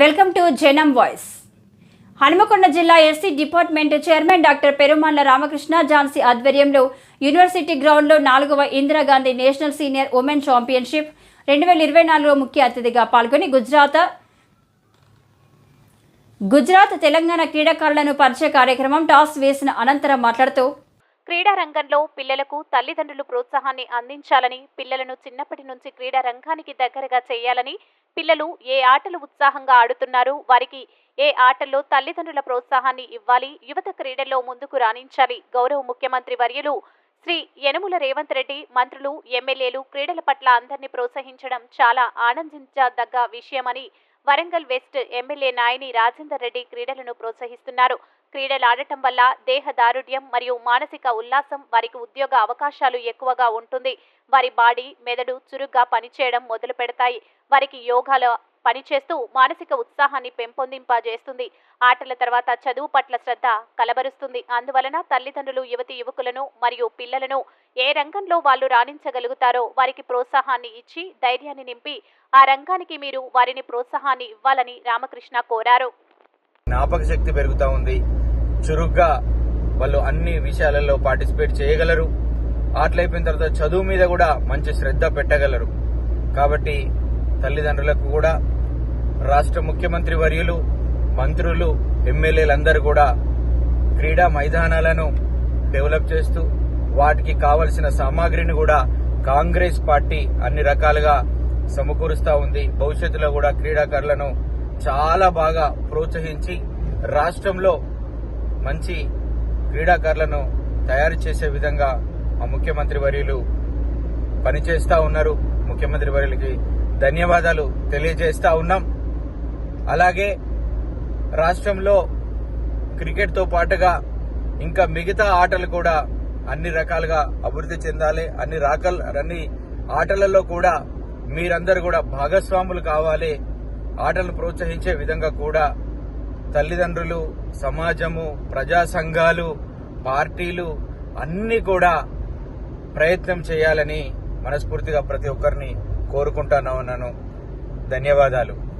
Welcome to Janam voice. Hanumakonda జిల్లా SC department chairman doctor Perumalla Ramakrishna Jhansi ఆధ్వర్యంలో university గ్రౌండ్లో నాలుగవ Indira Gandhi national senior women championship రెండు వేల ఇరవై నాలుగులో ముఖ్య అతిథిగా పాల్గొని గుజరాత్ గుజరాత్ తెలంగాణ క్రీడాకారులను పరిచయ కార్యక్రమం టాస్ వేసిన అనంతరం మాట్లాడుతూ క్రీడా రంగంలో పిల్లలకు తల్లిదండ్రులు ప్రోత్సాహాన్ని అందించాలని పిల్లలను చిన్నప్పటి నుంచి క్రీడా రంగానికి దగ్గరగా చేయాలని పిల్లలు ఏ ఆటలు ఉత్సాహంగా ఆడుతున్నారు? వారికి ఏ ఆటల్లో తల్లిదండ్రుల ప్రోత్సాహాన్ని ఇవ్వాలి? యువత క్రీడల్లో ముందుకు రాణించాలి. గౌరవ ముఖ్యమంత్రి వర్యులు శ్రీ యనుముల రేవంత్ రెడ్డి మంత్రులు ఎమ్మెల్యేలు క్రీడల పట్ల అందరినీ ప్రోత్సహించడం చాలా ఆనందించదగ్గ విషయమని వరంగల్ వెస్ట్ ఎమ్మెల్యే నాయని రాజేందర్ రెడ్డి క్రీడలను ప్రోత్సహిస్తున్నారు. క్రీడలు ఆడటం వల్ల దేహ దారుఢ్యం మరియు మానసిక ఉల్లాసం వారికి ఉద్యోగ అవకాశాలు ఎక్కువగా ఉంటుంది. వారి బాడీ మెదడు చురుగ్గా పనిచేయడం మొదలు పెడతాయి. వారికి యోగాలో పనిచేస్తూ మానసిక ఉత్సాహాన్ని పెంపొందింపజేస్తుంది. ఆటల తర్వాత చదువు పట్ల శ్రద్ధ కలబరుస్తుంది. అందువలన తల్లిదండ్రులు యువతి యువకులను మరియు పిల్లలను ఏ రంగంలో వాళ్ళు రాణించగలుగుతారో వారికి ప్రోత్సాహాన్ని ఇచ్చి ధైర్యాన్ని నింపి ఆ రంగానికి మీరు వారిని ప్రోత్సాహాన్ని ఇవ్వాలని రామకృష్ణ కోరారు. జ్ఞాపక శక్తి పెరుగుతూ ఉంది. చురుగ్గా వాళ్ళు అన్ని విషయాలలో పార్టిసిపేట్ చేయగలరు. ఆటలు అయిపోయిన తర్వాత చదువు మీద కూడా మంచి శ్రద్ధ పెట్టగలరు. కాబట్టి తల్లిదండ్రులకు కూడా రాష్ట్ర ముఖ్యమంత్రి వర్యులు మంత్రులు ఎమ్మెల్యేలందరూ కూడా క్రీడా మైదానాలను డెవలప్ చేస్తూ వాటికి కావలసిన సామాగ్రిని కూడా కాంగ్రెస్ పార్టీ అన్ని రకాలుగా సమకూరుస్తా ఉంది. భవిష్యత్తులో కూడా క్రీడాకారులను చాలా బాగా ప్రోత్సహించి రాష్ట్రంలో మంచి క్రీడాకారులను తయారు చేసే విధంగా మా ముఖ్యమంత్రి వర్యులు పనిచేస్తూ ఉన్నారు. ముఖ్యమంత్రి వర్యులకి ధన్యవాదాలు తెలియజేస్తూ ఉన్నాం. అలాగే రాష్ట్రంలో క్రికెట్తో పాటుగా ఇంకా మిగతా ఆటలు కూడా అన్ని రకాలుగా అభివృద్ధి చెందాలి. అన్ని రకాల అన్ని ఆటలలో కూడా మీరందరూ కూడా భాగస్వాములు కావాలి. ఆటలు ప్రోత్సహించే విధంగా కూడా తల్లిదండ్రులు సమాజము ప్రజా సంఘాలు పార్టీలు అన్నీ కూడా ప్రయత్నం చేయాలని మనస్ఫూర్తిగా ప్రతి ఒక్కరిని కోరుకుంటాను ధన్యవాదాలు.